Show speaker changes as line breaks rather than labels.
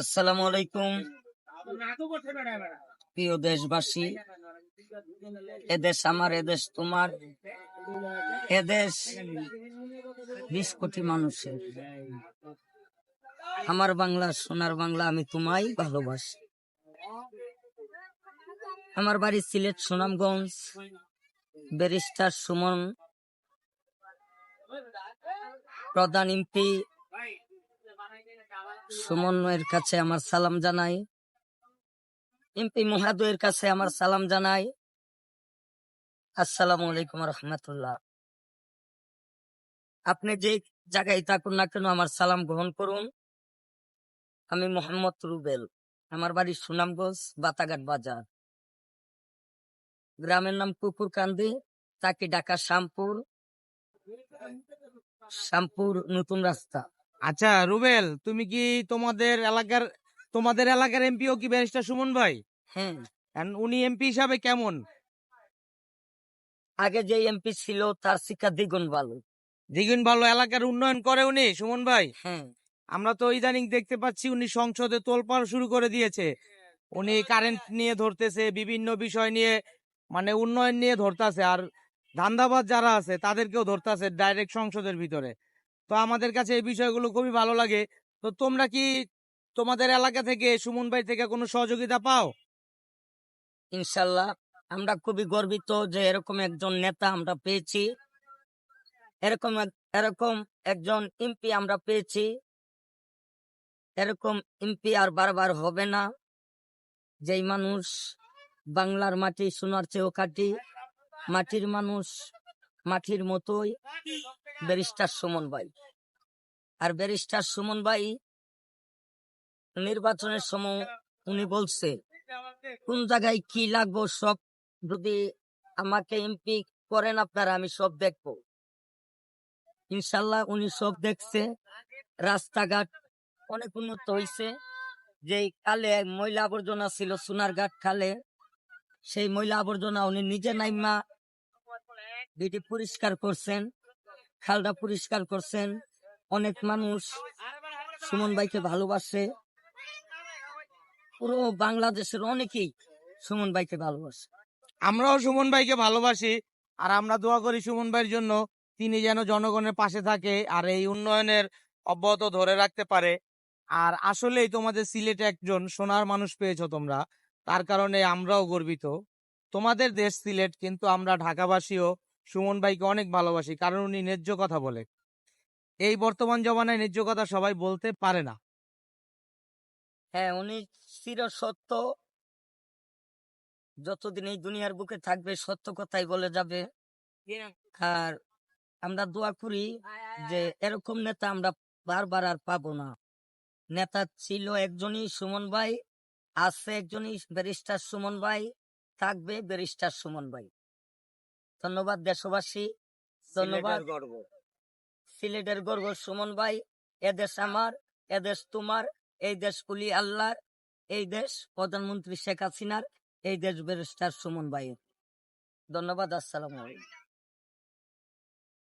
আসসালামু আলাইকুম। প্রিয় দেশবাসী এদেশ আমার এদেশ তোমার এদেশ বিশ কোটি মানুষের। আমার বাংলা, সোনার বাংলা আমি তোমায় ভালোবাসি। আমার বাড়ি সিলেট, সুনামগঞ্জ, ব্যারিস্টার সুমন, প্রধান এমপি সুমনের কাছে আমার সালাম জানাই। এমপি মহাদয়ের কাছে আমার সালাম জানাই। আসসালামু আলাইকুম রহমতুল্লাহ। আপনি যে জায়গায় থাকুন না কেন আমার সালাম গ্রহণ করুন। আমি মোহাম্মদ রুবেল, আমার বাড়ি সুনামগঞ্জ, বাতাঘাট বাজার। গ্রামের নাম কুকুরকান্দি তাকে ঢাকা শ্যামপুর। শ্যামপুর নতুন রাস্তা।
আচ্ছা রুবেল তুমি কি তোমাদের এলাকার তোমাদের এলাকার এমপিও কি ব্যারিস্টার সুমন ভাই?
হ্যাঁ
উনি এমপি হিসাবে কেমন?
আগে যে এমপি ছিল তার শিক্ষা দ্বিগুণ ভালো।
দ্বিগুণ ভালো এলাকার উন্নয়ন করে উনি সুমন ভাই?
হ্যাঁ
আমরা তো ইদানিং দেখতে পাচ্ছি উনি সংসদে তোলপাড় শুরু করে দিয়েছে। উনি কারেন্ট নিয়ে ধরতেছে বিভিন্ন বিষয় নিয়ে মানে উন্নয়ন নিয়ে ধরতেছে আর ধান্দাবাজ যারা আছে তাদেরকেও ধরতেছে ডাইরেক্ট সংসদের ভিতরে। তো আমাদের কাছে এই বিষয়গুলো খুবই ভালো লাগে। তো তোমরা কি তোমাদের এলাকা থেকে, সুমন ভাই থেকে কোনো সহযোগিতা পাও?
ইনশাল্লাহ। আমরা খুবই গর্বিত যে এরকম একজন নেতা আমরা পেয়েছি। এরকম এরকম একজন এমপি আমরা পেয়েছি। এরকম এমপি আর বারবার হবে না। যেই মানুষ বাংলার মাটি সোনার চেয়েও কাটি মাটির মানুষ মাটির মতোই। ব্যারিস্টার সুমন ভাই। আর ব্যারিস্টার সুমন ভাই নির্বাচনের সময় উনি বলছে, কোন জায়গায় কি লাগবো সব যদি আমাকে এমপি করেন আপনারা, আমি সব দেখব। ইনশাল্লাহ উনি সব দেখছে। রাস্তাঘাট অনেক উন্নত হয়েছে যে কালে ময়লা আবর্জনা ছিল সোনারঘাট খালে সেই ময়লা আবর্জনা উনি নিজে নাইমা এটি পরিষ্কার করছেন। খালটা পরিষ্কার করছেন। অনেক মানুষ সুমন ভাইকে ভালোবাসে। পুরো বাংলাদেশের অনেকেই সুমন ভাইকে ভালোবাসে।
আমরাও সুমন ভাইকে ভালোবাসি আর আমরা দোয়া করি সুমন ভাইয়ের জন্য তিনি যেন জনগণের পাশে থাকে আর এই উন্নয়নের অব্যাহত ধরে রাখতে পারে। আর আসলেই তোমাদের সিলেটে একজন সোনার মানুষ পেয়েছ তোমরা। তার কারণে আমরাও গর্বিত। তোমাদের দেশ সিলেট, কিন্তু আমরা ঢাকাবাসীও সুমন ভাইকে অনেক ভালোবাসি, কারণ উনি ন্যায্য কথা বলে। এই বর্তমান জমানায় ন্যায্য কথা সবাই বলতে পারে না।
হ্যাঁ উনি চির সত্য। যতদিন এই দুনিয়ার বুকে থাকবে, সত্য কথাই বলে যাবে। আর আমরা দোয়া করি যে, এরকম নেতা আমরা বারবার আর পাবো না। নেতা ছিল একজনই সুমন ভাই, আছে একজনই ব্যারিস্টার সুমন ভাই, থাকবে ব্যারিস্টার সুমন ভাই। ধন্যবাদ দেশবাসী ধন্যবাদ। গর্ব। সিলেটের গর্ব সুমন ভাই এদেশ আমার এদেশ তোমার এই দেশ কুলি আল্লাহর এই দেশ প্রধানমন্ত্রী শেখ হাসিনার এই দেশ ব্যারিস্টার সুমন ভাই ধন্যবাদ আসসালাম আলাইকুম।